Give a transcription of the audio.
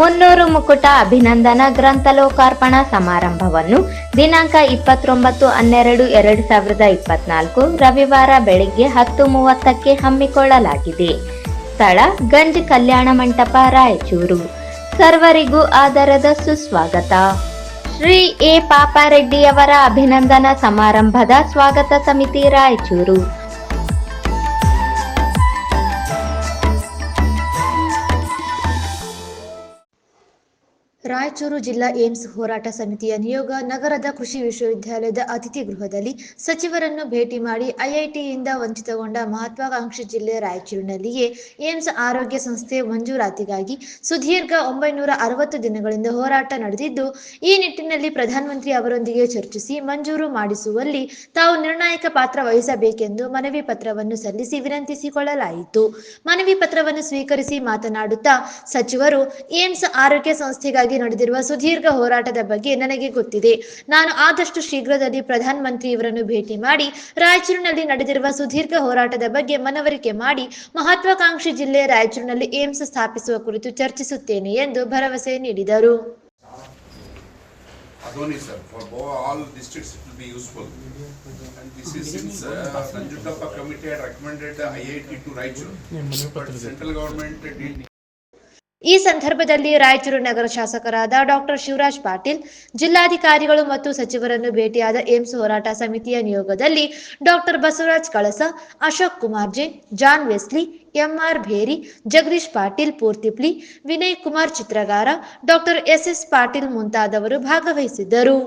ಮುನ್ನೂರು ಮುಕುಟ ಅಭಿನಂದನಾ ಗ್ರಂಥ ಲೋಕಾರ್ಪಣಾ ಸಮಾರಂಭವನ್ನು ದಿನಾಂಕ ಇಪ್ಪತ್ತೊಂಬತ್ತು ಹನ್ನೆರಡು ಎರಡು ಸಾವಿರದ ಇಪ್ಪತ್ನಾಲ್ಕು ರವಿವಾರ ಬೆಳಿಗ್ಗೆ ಹತ್ತು ಮೂವತ್ತಕ್ಕೆ ಹಮ್ಮಿಕೊಳ್ಳಲಾಗಿದೆ. ಸ್ಥಳ ಗಂಜ್ ಕಲ್ಯಾಣ ಮಂಟಪ, ರಾಯಚೂರು. ಸರ್ವರಿಗೂ ಆದರದ ಸುಸ್ವಾಗತ. ಶ್ರೀ ಎ. ಪಾಪಾರೆಡ್ಡಿಯವರ ಅಭಿನಂದನಾ ಸಮಾರಂಭದ ಸ್ವಾಗತ ಸಮಿತಿ, ರಾಯಚೂರು. ರಾಯಚೂರು ಜಿಲ್ಲಾ ಏಮ್ಸ್ ಹೋರಾಟ ಸಮಿತಿಯ ನಿಯೋಗ ನಗರದ ಕೃಷಿ ವಿಶ್ವವಿದ್ಯಾಲಯದ ಅತಿಥಿ ಗೃಹದಲ್ಲಿ ಸಚಿವರನ್ನು ಭೇಟಿ ಮಾಡಿ ಐಐಟಿಯಿಂದ ವಂಚಿತಗೊಂಡ ಮಹತ್ವಾಕಾಂಕ್ಷಿ ಜಿಲ್ಲೆ ರಾಯಚೂರಿನಲ್ಲಿಯೇ ಏಮ್ಸ್ ಆರೋಗ್ಯ ಸಂಸ್ಥೆ ಮಂಜೂರಾತಿಗಾಗಿ ಸುದೀರ್ಘ ಒಂಬೈನೂರ ಅರವತ್ತು ದಿನಗಳಿಂದ ಹೋರಾಟ ನಡೆದಿದ್ದು, ಈ ನಿಟ್ಟಿನಲ್ಲಿ ಪ್ರಧಾನಮಂತ್ರಿ ಅವರೊಂದಿಗೆ ಚರ್ಚಿಸಿ ಮಂಜೂರು ಮಾಡಿಸುವಲ್ಲಿ ತಾವು ನಿರ್ಣಾಯಕ ಪಾತ್ರ ವಹಿಸಬೇಕೆಂದು ಮನವಿ ಪತ್ರವನ್ನು ಸಲ್ಲಿಸಿ ವಿನಂತಿಸಿಕೊಳ್ಳಲಾಯಿತು. ಮನವಿ ಪತ್ರವನ್ನು ಸ್ವೀಕರಿಸಿ ಮಾತನಾಡುತ್ತಾ ಸಚಿವರು ಏಮ್ಸ್ ಆರೋಗ್ಯ ಸಂಸ್ಥೆಗಾಗಿ ನಡೆದಿರುವ ಸುದೀರ್ಘ ಹೋರಾಟದ ಬಗ್ಗೆ ನನಗೆ ಗೊತ್ತಿದೆ ನಾನು ಆದಷ್ಟು ಶೀಘ್ರದಲ್ಲಿ ಪ್ರಧಾನಮಂತ್ರಿ ಇವರನ್ನು ಭೇಟಿ ಮಾಡಿ ರಾಯಚೂರಿನಲ್ಲಿ ನಡೆದಿರುವ ಸುದೀರ್ಘ ಹೋರಾಟದ ಬಗ್ಗೆ ಮನವರಿಕೆ ಮಾಡಿ ಮಹತ್ವಾಕಾಂಕ್ಷಿ ಜಿಲ್ಲೆ ರಾಯಚೂರಿನಲ್ಲಿ ಏಮ್ಸ್ ಸ್ಥಾಪಿಸುವ ಕುರಿತು ಚರ್ಚಿಸುತ್ತೇನೆ ಎಂದು ಭರವಸೆ ನೀಡಿದರು Adoni sir, for all districts it will be useful. And this is since uh, Nanjutappa committee had recommended the IIT to Raichur. But central government did ಈ ಸಂದರ್ಭದಲ್ಲಿ ರಾಯಚೂರು ನಗರ ಶಾಸಕರಾದ ಡಾಕ್ಟರ್ ಶಿವರಾಜ್ ಪಾಟೀಲ್, ಜಿಲ್ಲಾಧಿಕಾರಿಗಳು ಮತ್ತು ಸಚಿವರನ್ನು ಭೇಟಿಯಾದ ಏಮ್ಸ್ ಹೋರಾಟ ಸಮಿತಿಯ ನಿಯೋಗದಲ್ಲಿ doctor Basavaraj Kalasa, Ashok Kumar Jain John Wesley, M R Bheri, Jagadish Patil Purtipli Vinay Kumar Chitragara, doctor S S Patil ಮುಂತಾದವರು ಭಾಗವಹಿಸಿದ್ದರು.